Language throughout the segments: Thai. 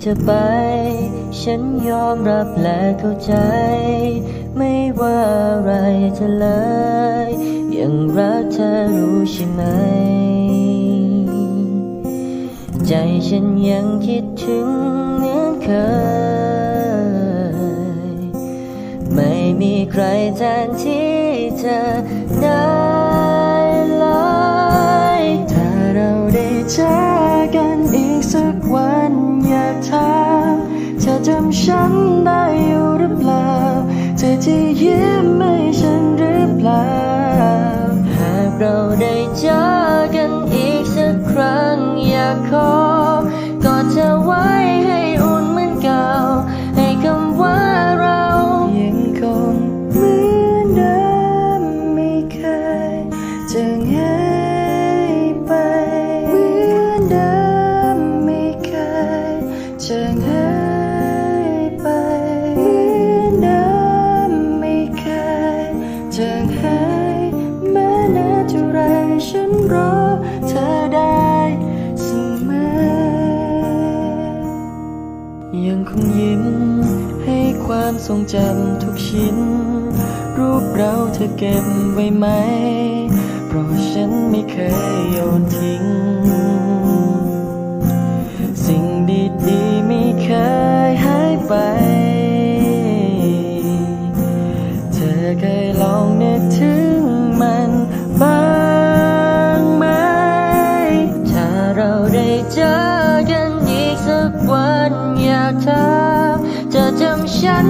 เธอไป ฉันยอมรับและเข้าใจ ไม่ว่าอะไรจะเลยยังรักเธอรู้ใช่ไหม ใจฉันยังคิดถึงเหมือนเคย ไม่มีใครแทนที่เธอได้เลยถ้าเราได้เจอ ฉันได้อยู่หรือเปล่าเธอจะยิ้ม ทรงจำทุกชิ้น รูปเราเธอเก็บไว้ไหม เพราะฉันไม่เคยโยนทิ้ง สิ่งดีๆไม่เคยหายไป เธอเคยลองนึกถึงมันบ้างไหม ถ้าเราได้เจอกันอีกสักวันอยากถามเธอจำฉัน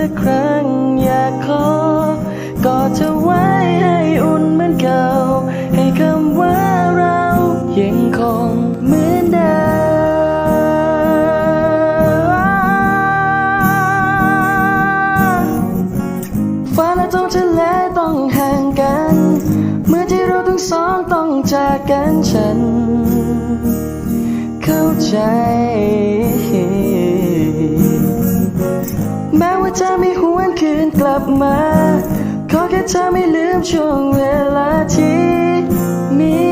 อีกสักครั้งอยากขอกอดเธอไว้ให้อุ่นเหมือนเก่า ให้คำว่าเรายังคงเหมือนเดิมฟ้าและท้องทะเลต้องห่างกัน เมื่อที่เราทั้งสองต้องจากกันฉัน เข้าใจ มา ขอแค่เธอไม่ลืมช่วงเวลาที่มี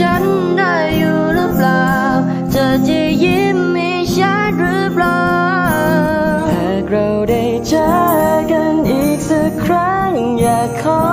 ฉันได้อยู่หรือเปล่า เธอจะยิ้มให้ฉันหรือเปล่า หากเราได้เจอกันอีกสักครั้งอยากขอ